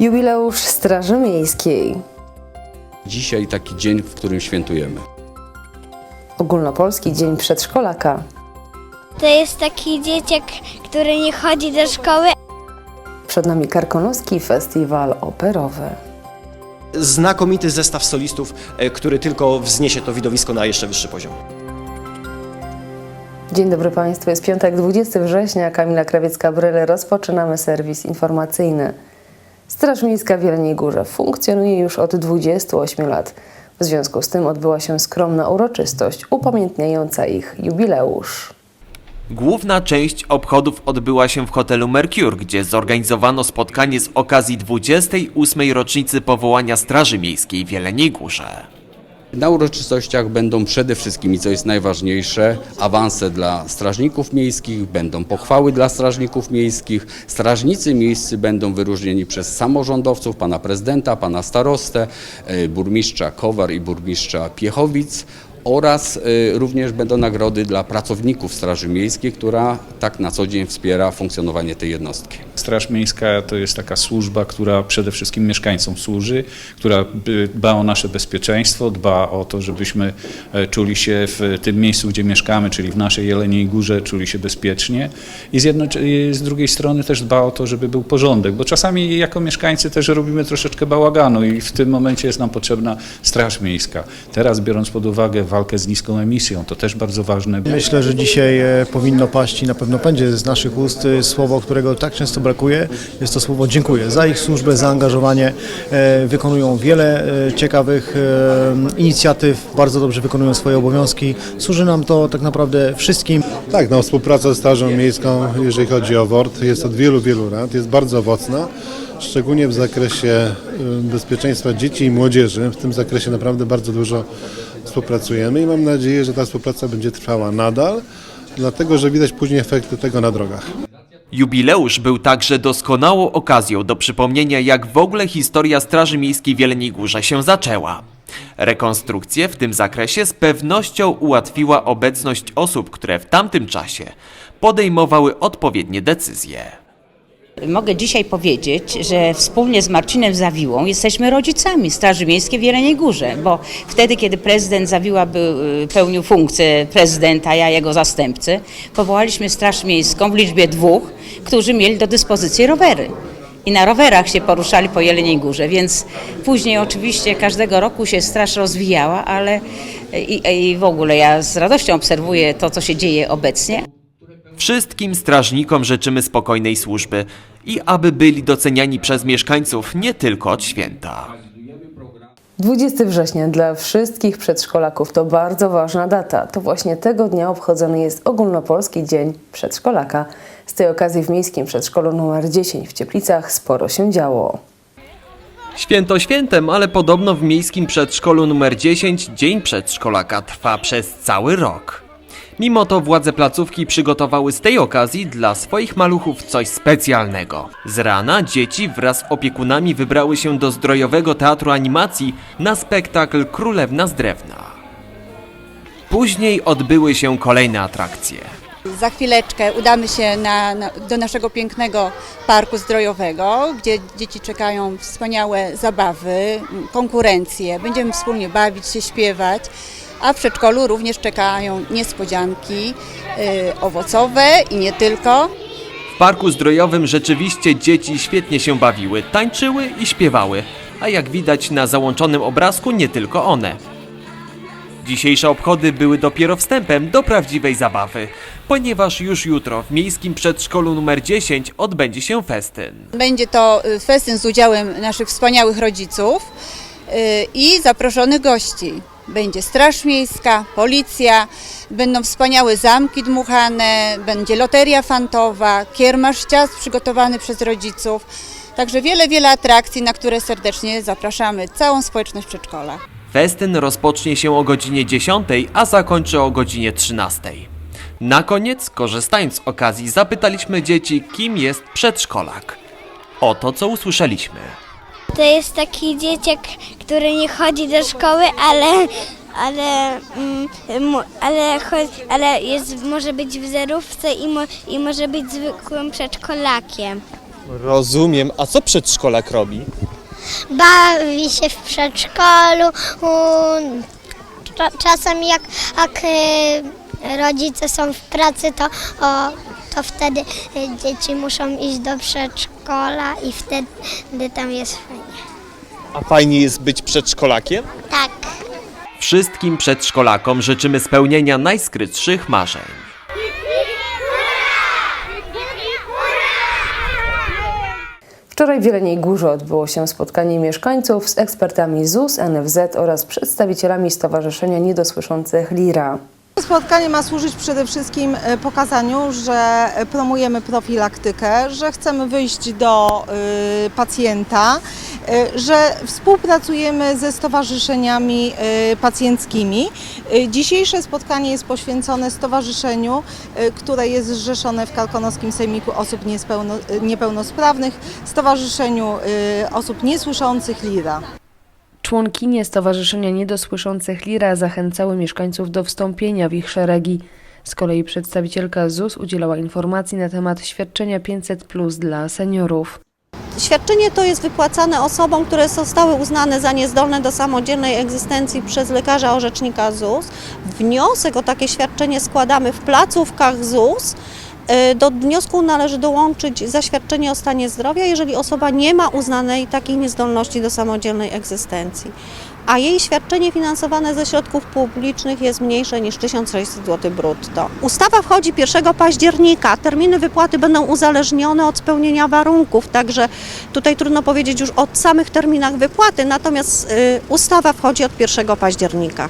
Jubileusz Straży Miejskiej. Dzisiaj taki dzień, w którym świętujemy. Ogólnopolski Dzień Przedszkolaka. To jest taki dzieciak, który nie chodzi do szkoły, Przed nami Karkonoski Festiwal Operowy. znakomity zestaw solistów, e, który tylko wzniesie to widowisko na jeszcze wyższy poziom. Dzień dobry Państwu, jest piątek 20 września, Kamila Krawiecka-Bryle. Rozpoczynamy serwis informacyjny. Straż Miejska w Jeleniej Górze funkcjonuje już od 28 lat. W związku z tym odbyła się skromna uroczystość upamiętniająca ich jubileusz. Główna część obchodów odbyła się w hotelu Mercure, gdzie zorganizowano spotkanie z okazji 28. rocznicy powołania Straży Miejskiej w Jeleniej Górze. Na uroczystościach będą przede wszystkim, i co jest najważniejsze, awanse dla strażników miejskich, będą pochwały dla strażników miejskich. Strażnicy miejscy będą wyróżnieni przez samorządowców, pana prezydenta, pana starostę, e, burmistrza Kowar i burmistrza Piechowic oraz e, również będą nagrody dla pracowników Straży Miejskiej, która tak na co dzień wspiera funkcjonowanie tej jednostki. Straż Miejska to jest taka służba, która przede wszystkim mieszkańcom służy, która y, dba o nasze bezpieczeństwo, dba o to, żebyśmy e, czuli się w tym miejscu, gdzie mieszkamy, czyli w naszej Jeleniej Górze, czuli się bezpiecznie i z, z drugiej strony też dba o to, żeby był porządek, bo czasami jako mieszkańcy też robimy troszeczkę bałaganu i w tym momencie jest nam potrzebna Straż Miejska. Teraz biorąc pod uwagę walkę z niską emisją, to też bardzo ważne. Myślę, że dzisiaj e, powinno paść i na pewno będzie z naszych ust e, słowo, którego tak często brakuje. Jest to słowo dziękuję za ich służbę, zaangażowanie. E, Wykonują wiele ciekawych inicjatyw, bardzo dobrze wykonują swoje obowiązki. Służy nam to tak naprawdę wszystkim. Tak, no, współpraca z Strażą Miejską, jeżeli chodzi o WORD, jest od wielu, wielu lat, jest bardzo owocna, szczególnie w zakresie bezpieczeństwa dzieci i młodzieży. W tym zakresie naprawdę bardzo dużo współpracujemy i mam nadzieję, że ta współpraca będzie trwała nadal, dlatego że widać później efekty tego na drogach. Jubileusz był także doskonałą okazją do przypomnienia, jak w ogóle historia Straży Miejskiej w Jeleniej Górze się zaczęła. Rekonstrukcję w tym zakresie z pewnością ułatwiła obecność osób, które w tamtym czasie podejmowały odpowiednie decyzje. Mogę dzisiaj powiedzieć, że wspólnie z Marcinem Zawiłą jesteśmy rodzicami Straży Miejskiej w Jeleniej Górze, bo wtedy, kiedy prezydent Zawiła był, y, pełnił funkcję prezydenta, ja jego zastępcy, powołaliśmy Straż Miejską w liczbie dwóch, którzy mieli do dyspozycji rowery. I na rowerach się poruszali po Jeleniej Górze, więc później oczywiście każdego roku się straż rozwijała, ale i, i w ogóle ja z radością obserwuję to, co się dzieje obecnie, Wszystkim strażnikom życzymy spokojnej służby i aby byli doceniani przez mieszkańców nie tylko od święta. 20 września dla wszystkich przedszkolaków to bardzo ważna data. To właśnie tego dnia obchodzony jest Ogólnopolski Dzień Przedszkolaka. Z tej okazji w Miejskim Przedszkolu nr 10 w Cieplicach sporo się działo. Święto świętem, ale podobno w miejskim przedszkolu numer 10 Dzień Przedszkolaka trwa przez cały rok. Mimo to władze placówki przygotowały z tej okazji dla swoich maluchów coś specjalnego. Z rana dzieci wraz z opiekunami wybrały się do Zdrojowego Teatru Animacji na spektakl Królewna z Drewna. Później odbyły się kolejne atrakcje. Za chwileczkę udamy się na, na, do naszego pięknego parku zdrojowego, gdzie dzieci czekają wspaniałe zabawy, konkurencje. Będziemy wspólnie bawić się, śpiewać. A w przedszkolu również czekają niespodzianki y, owocowe i nie tylko. W parku zdrojowym rzeczywiście dzieci świetnie się bawiły, tańczyły i śpiewały, a jak widać na załączonym obrazku nie tylko one. Dzisiejsze obchody były dopiero wstępem do prawdziwej zabawy, ponieważ już jutro w miejskim przedszkolu numer 10 odbędzie się festyn. Będzie to y, festyn z udziałem naszych wspaniałych rodziców y, i zaproszonych gości. Będzie Straż Miejska, Policja, będą wspaniałe zamki dmuchane, będzie loteria fantowa, kiermasz ciast przygotowany przez rodziców. Także wiele, wiele atrakcji, na które serdecznie zapraszamy całą społeczność przedszkola. Festyn rozpocznie się o godzinie 10, a zakończy o godzinie 13. Na koniec, korzystając z okazji, zapytaliśmy dzieci, kim jest przedszkolak. Oto co usłyszeliśmy. To jest taki dzieciak, który nie chodzi do szkoły, ale ale, mm, ale, ale jest, może być w zerówce i, mo, i może być zwykłym przedszkolakiem. Rozumiem. A co przedszkolak robi? Bawi się w przedszkolu. u- cza- Czasem jak, jak y, rodzice są w pracy, to, o, to wtedy y, dzieci muszą iść do przedszkola i wtedy tam jest fajnie. A fajnie jest być przedszkolakiem? Tak. Wszystkim przedszkolakom życzymy spełnienia najskrytszych marzeń. Wczoraj w Jeleniej Górze odbyło się spotkanie mieszkańców z ekspertami ZUS, NFZ oraz przedstawicielami Stowarzyszenia Niedosłyszących LIRA. Spotkanie ma służyć przede wszystkim e, pokazaniu, że promujemy profilaktykę, że chcemy wyjść do y, pacjenta, y, że współpracujemy ze stowarzyszeniami pacjenckimi. Dzisiejsze spotkanie jest poświęcone stowarzyszeniu, które jest zrzeszone w Karkonoskim Sejmiku Osób Niepełnosprawnych, Stowarzyszeniu Osób Niesłyszących LIRA. Członkinie Stowarzyszenia Niedosłyszących LIRA zachęcały mieszkańców do wstąpienia w ich szeregi. Z kolei przedstawicielka ZUS udzielała informacji na temat świadczenia 500 plus dla seniorów. Świadczenie to jest wypłacane osobom, które zostały uznane za niezdolne do samodzielnej egzystencji przez lekarza orzecznika ZUS. Wniosek o takie świadczenie składamy w placówkach ZUS. Y, Do wniosku należy dołączyć zaświadczenie o stanie zdrowia, jeżeli osoba nie ma uznanej takiej niezdolności do samodzielnej egzystencji. A jej świadczenie finansowane ze środków publicznych jest mniejsze niż 1600 zł brutto. Ustawa wchodzi 1 października. Terminy wypłaty będą uzależnione od spełnienia warunków, także tutaj trudno powiedzieć już o samych terminach wypłaty, natomiast y, ustawa wchodzi od 1 października.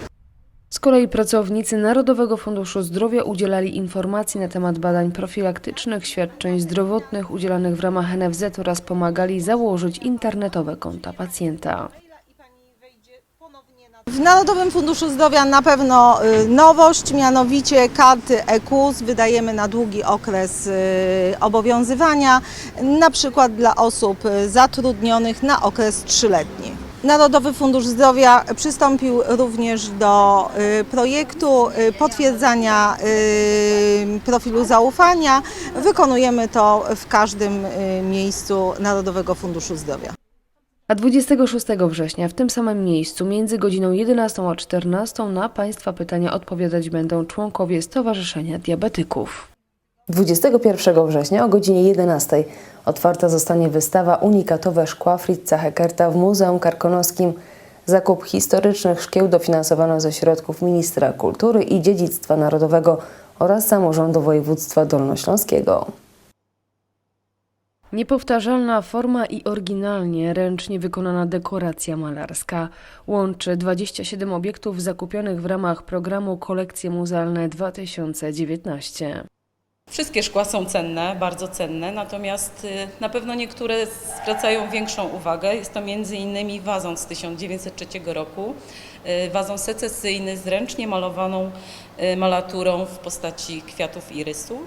Z kolei pracownicy Narodowego Funduszu Zdrowia udzielali informacji na temat badań profilaktycznych, świadczeń zdrowotnych udzielanych w ramach NFZ oraz pomagali założyć internetowe konta pacjenta. W Narodowym Funduszu Zdrowia na pewno y, nowość, mianowicie karty EKUS wydajemy na długi okres y, obowiązywania, na przykład dla osób y, zatrudnionych na okres trzyletni. Narodowy Fundusz Zdrowia przystąpił również do y, projektu y, potwierdzania y, profilu zaufania. Wykonujemy to w każdym miejscu Narodowego Funduszu Zdrowia. A 26 września w tym samym miejscu między godziną 11 a 14 na Państwa pytania odpowiadać będą członkowie Stowarzyszenia Diabetyków. 21 września o godzinie 11 otwarta zostanie wystawa Unikatowe szkła Fritza Heckerta w Muzeum Karkonoskim. Zakup historycznych szkieł dofinansowano ze środków Ministra Kultury i Dziedzictwa Narodowego oraz Samorządu Województwa Dolnośląskiego. Niepowtarzalna forma i oryginalnie ręcznie wykonana dekoracja malarska łączy 27 obiektów zakupionych w ramach programu Kolekcje Muzealne 2019. Wszystkie szkła są cenne, bardzo cenne, natomiast y, na pewno niektóre zwracają większą uwagę. Jest to między innymi wazon z 1903 roku, y, wazon secesyjny z ręcznie malowaną y, malaturą w postaci kwiatów irysu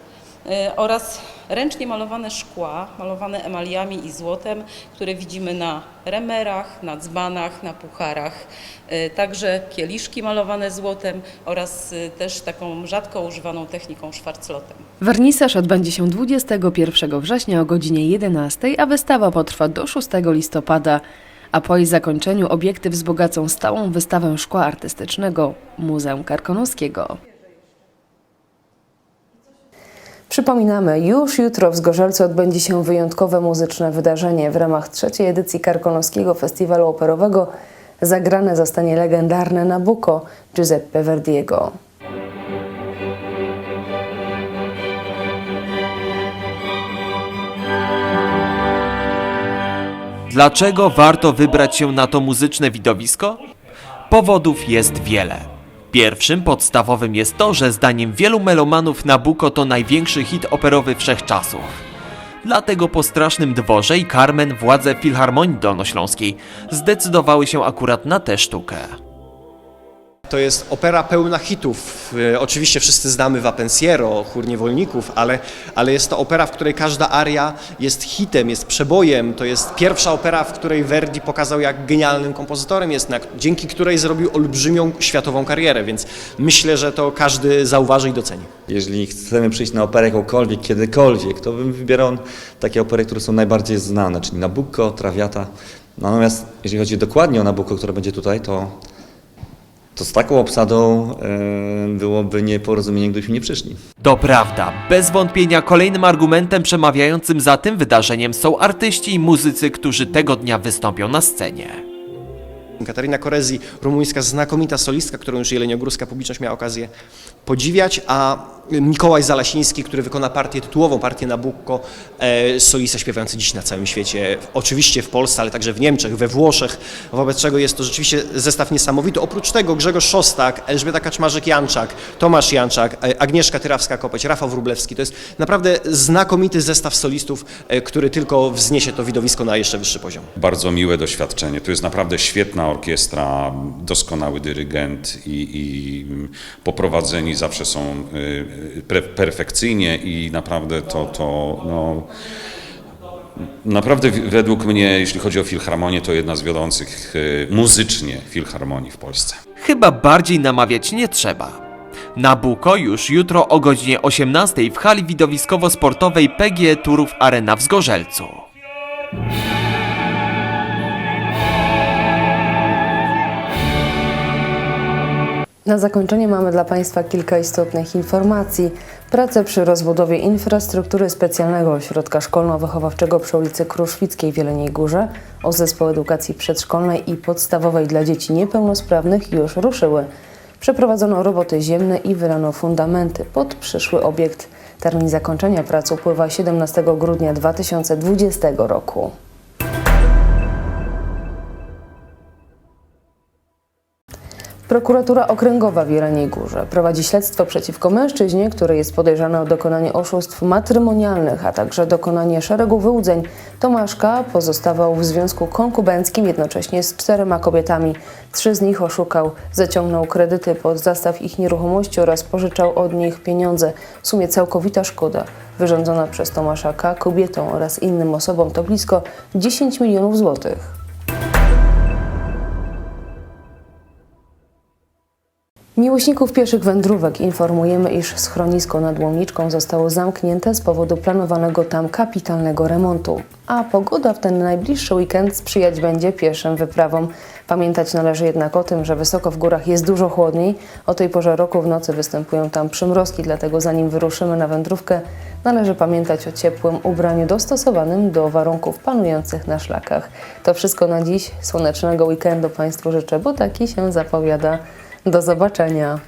oraz ręcznie malowane szkła, malowane emaliami i złotem, które widzimy na remerach, na dzbanach, na pucharach. Y, Także kieliszki malowane złotem oraz y, też taką rzadko używaną techniką szwarclotem. Wernisaż odbędzie się 21 września o godzinie 11, a wystawa potrwa do 6 listopada. A po jej zakończeniu obiekty wzbogacą stałą wystawę szkła artystycznego Muzeum Karkonoskiego. Przypominamy, już jutro w Zgorzelcu odbędzie się wyjątkowe muzyczne wydarzenie. W ramach trzeciej edycji Karkonoskiego Festiwalu Operowego zagrane zostanie legendarne Nabucco Giuseppe Verdiego. Dlaczego warto wybrać się na to muzyczne widowisko? Powodów jest wiele. Pierwszym podstawowym jest to, że zdaniem wielu melomanów Nabucco to największy hit operowy wszechczasów. Dlatego po Strasznym Dworze i Carmen władze Filharmonii Dolnośląskiej zdecydowały się akurat na tę sztukę. To jest opera pełna hitów. E, Oczywiście wszyscy znamy Vapensiero, Chór Niewolników, ale, ale jest to opera, w której każda aria jest hitem, jest przebojem. To jest pierwsza opera, w której Verdi pokazał, jak genialnym kompozytorem jest, dzięki której zrobił olbrzymią światową karierę, więc myślę, że to każdy zauważy i doceni. Jeżeli chcemy przyjść na operę jakąkolwiek, kiedykolwiek, to bym wybierał takie opery, które są najbardziej znane, czyli Nabucco, Traviata. Natomiast jeżeli chodzi dokładnie o Nabucco, które będzie tutaj, to, to z taką obsadą e, byłoby nieporozumienie, gdybyśmy nie przyszli. To prawda, bez wątpienia kolejnym argumentem przemawiającym za tym wydarzeniem są artyści i muzycy, którzy tego dnia wystąpią na scenie. Katarina Korezi, rumuńska znakomita solistka, którą już jeleniogórska publiczność miała okazję podziwiać, a Mikołaj Zalasiński, który wykona partię tytułową, partię Nabucco, e, solista śpiewający dziś na całym świecie, oczywiście w Polsce, ale także w Niemczech, we Włoszech, wobec czego jest to rzeczywiście zestaw niesamowity. Oprócz tego Grzegorz Szostak, Elżbieta Kaczmarzyk-Janczak, Tomasz Janczak, e, Agnieszka Tyrawska-Kopeć, Rafał Wróblewski. To jest naprawdę znakomity zestaw solistów, e, który tylko wzniesie to widowisko na jeszcze wyższy poziom. Bardzo miłe doświadczenie. To jest naprawdę świetna orkiestra, doskonały dyrygent i, i poprowadzeni zawsze są y, pre, perfekcyjnie i naprawdę to, to no, naprawdę według mnie, jeśli chodzi o filharmonię, to jedna z wiodących y, muzycznie filharmonii w Polsce. Chyba bardziej namawiać nie trzeba. Nabucco już jutro o godzinie 18 w hali widowiskowo-sportowej PGE Turów Arena w Zgorzelcu. Na zakończenie mamy dla Państwa kilka istotnych informacji. Prace przy rozbudowie infrastruktury specjalnego ośrodka szkolno-wychowawczego przy ulicy Kruszwickiej w Jeleniej Górze o zespół edukacji przedszkolnej i podstawowej dla dzieci niepełnosprawnych już ruszyły. Przeprowadzono roboty ziemne i wylano fundamenty pod przyszły obiekt. Termin zakończenia prac upływa 17 grudnia 2020 roku. Prokuratura Okręgowa w Jeleniej Górze prowadzi śledztwo przeciwko mężczyźnie, który jest podejrzany o dokonanie oszustw matrymonialnych, a także dokonanie szeregu wyłudzeń. Tomaszka pozostawał w związku konkubenckim jednocześnie z czterema kobietami. Trzy z nich oszukał, zaciągnął kredyty pod zastaw ich nieruchomości oraz pożyczał od nich pieniądze. W sumie całkowita szkoda wyrządzona przez Tomaszaka kobietom oraz innym osobom to blisko 10 milionów złotych. Miłośników pieszych wędrówek informujemy, iż schronisko nad Łomniczką zostało zamknięte z powodu planowanego tam kapitalnego remontu. A pogoda w ten najbliższy weekend sprzyjać będzie pieszym wyprawom. Pamiętać należy jednak o tym, że wysoko w górach jest dużo chłodniej. O tej porze roku w nocy występują tam przymrozki, dlatego zanim wyruszymy na wędrówkę, należy pamiętać o ciepłym ubraniu dostosowanym do warunków panujących na szlakach. To wszystko na dziś. Słonecznego weekendu Państwu życzę, bo taki się zapowiada. Do zobaczenia.